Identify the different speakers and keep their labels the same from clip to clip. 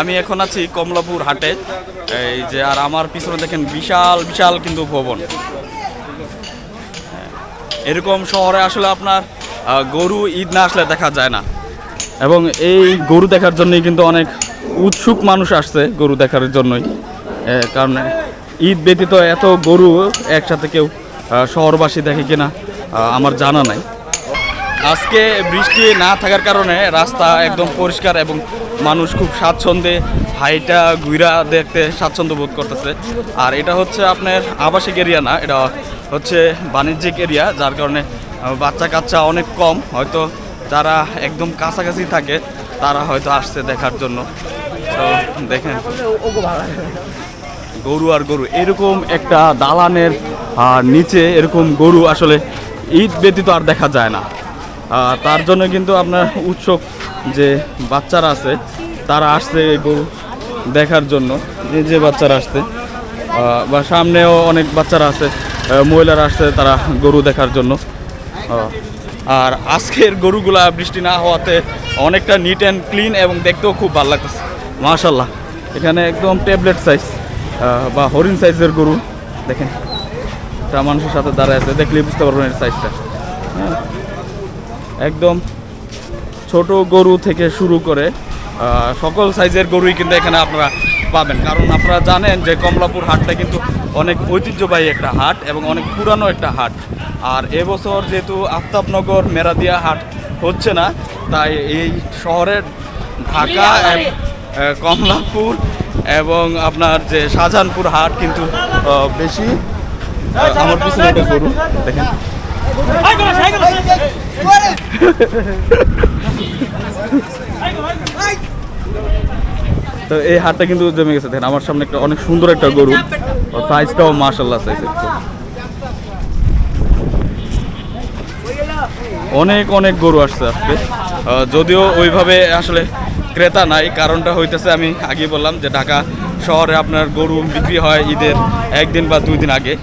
Speaker 1: আমি এখন আছি কমলাপুর হাটে। এই যে আর আমার পিছনে দেখেন বিশাল বিশাল কিন্তু ভবন। হ্যাঁ, এরকম শহরে আসলে আপনার গরু ঈদ না আসলে দেখা যায় না। এবং এই গরু দেখার জন্যই কিন্তু অনেক উৎসুক মানুষ আসছে গরু দেখার জন্যই। কারণ ঈদ ব্যতীত এত গরু একসাথে কেউ শহরবাসী দেখে কিনা আমার জানা নাই। আজকে বৃষ্টি না থাকার কারণে রাস্তা একদম পরিষ্কার এবং মানুষ খুব স্বাচ্ছন্দ্যে হাইটা গুইরা দেখতে স্বাচ্ছন্দ্য বোধ করতেছে। আর এটা হচ্ছে আপনার আবাসিক এরিয়া না, এটা হচ্ছে বাণিজ্যিক এরিয়া, যার কারণে বাচ্চা কাচ্চা অনেক কম। হয়তো যারা একদম কাছাকাছি থাকে, তারা হয়তো আসছে দেখার জন্য। দেখেন। গরু আর গরু, এরকম একটা দালানের নিচে এরকম গরু আসলে ঈদ ব্যতীত আর দেখা যায় না। তার জন্য কিন্তু আপনার উৎসুক যে বাচ্চারা আছে, তারা আসছে এই গরু দেখার জন্য যে যে বাচ্চারা আসছে বা সামনেও অনেক বাচ্চারা আছে মহিলারা আসছে, তারা গরু দেখার জন্য। আর আজকের গরুগুলা বৃষ্টি না হওয়াতে অনেকটা নিট অ্যান্ড ক্লিন এবং দেখতেও খুব ভালো লাগতেছে। মাশাল্লাহ এখানে একদম ট্যাবলেট সাইজ বা হরিণ সাইজের গরু, দেখেন। একটা মানুষের সাথে দাঁড়ায় আছে, দেখলেই বুঝতে পারবেন এর সাইজটা হ্যাঁ। একদম ছোট গরু থেকে শুরু করে সকল সাইজের গরুই কিন্তু এখানে আপনারা পাবেন। কারণ আপনারা জানেন যে কমলাপুর হাটটা কিন্তু অনেক ঐতিহ্যবাহী একটা হাট এবং অনেক পুরানো একটা হাট। আর এবছর যেহেতু আফতাবনগর মেরাদিয়া হাট হচ্ছে না তাই এই শহরের ঢাকা কমলাপুর এবং আপনার যে শাহজাহানপুর হাট কিন্তু বেশি আমার পিছনে একটা গরু দেখেন। তো এই হাটটা কিন্তু জমে গেছে, দেখেন, আমার সামনে একটা অনেক সুন্দর একটা গরু। সাইজটাও মাশাল্লাহ সাইজের অনেক অনেক গরু আসছে আজকে। যদিও ওইভাবে আসলে ক্রেতা নাই, কারণটা হইতেছে আমি আগে বললাম যে ঢাকা শহরে আপনার গরু বিক্রি হয় ঈদের একদিন বা দুই দিন আগে।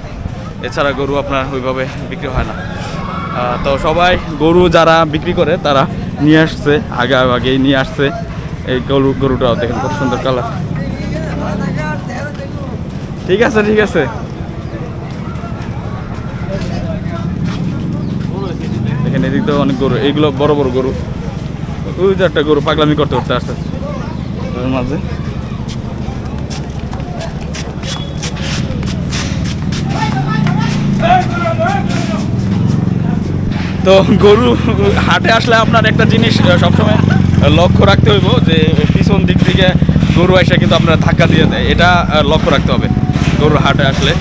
Speaker 1: এছাড়া গরু আপনার ওইভাবে বিক্রি হয় না। তো সবাই গরু যারা বিক্রি করে, তারা নিয়ে আসছে, আগে আগেই নিয়ে আসছে। এই গরু, গরুটাও দেখেন খুব সুন্দর কালার ঠিক আছে ঠিক আছে। এখানে এদিক তো অনেক গরু। এইগুলো বড় বড় গরু। ওই যে একটা গরু পাগলামি করতে করতে আসতে মাঝে। তো গরু, হাটে আসলে আপনার একটা জিনিস সবসময় লক্ষ্য রাখতে হইব যে পিছন দিক থেকে গরু এসে কিন্তু আপনার ধাক্কা দিয়ে দেয়। এটা লক্ষ্য রাখতে হবে গরুর হাটে আসলে।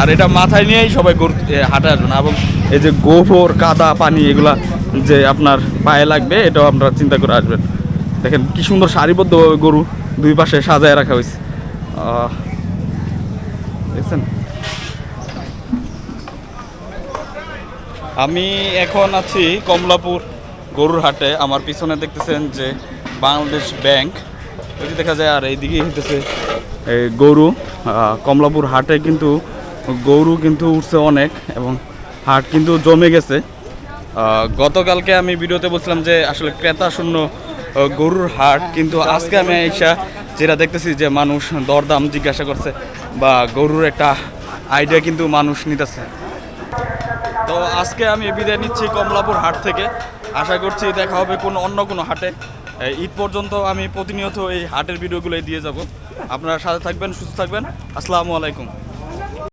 Speaker 1: আর এটা মাথায় নিয়েই সবাই গরু হাটে আসবে না। এবং এই যে গোবর, কাদা, পানি এগুলা যে আপনার পায়ে লাগবে, এটাও আপনারা চিন্তা করে আসবেন। দেখেন কি সুন্দর সারিবদ্ধভাবে গরু দুই পাশে সাজায় রাখা হয়েছে দেখছেন? আমি এখন আছি কমলাপুর গরুর হাটে। আমার পিছনে দেখতেছেন যে বাংলাদেশ ব্যাংক। এটি দেখা যায় আর এইদিকে হইতেছে এই গরু। কমলাপুর হাটে কিন্তু গরু কিন্তু উঠছে অনেক এবং হাট কিন্তু জমে গেছে। গতকালকে আমি ভিডিওতে বলছিলাম যে আসলে ক্রেতা শূন্য গরুর হাট কিন্তু আজকে আমি এসা যেটা দেখতেছি যে মানুষ দরদাম জিজ্ঞাসা করছে বা গরুর একটা আইডিয়া কিন্তু মানুষ নিতেছে। তো আজকে আমি বিদায় নিচ্ছি কমলাপুর হাট থেকে। আশা করছি দেখা হবে কোনো অন্য কোনো হাটে। ঈদ পর্যন্ত আমি প্রতিনিয়ত এই হাটের ভিডিওগুলোই দিয়ে যাব। আপনারা সাথে থাকবেন, সুস্থ থাকবেন। আসসালামু আলাইকুম।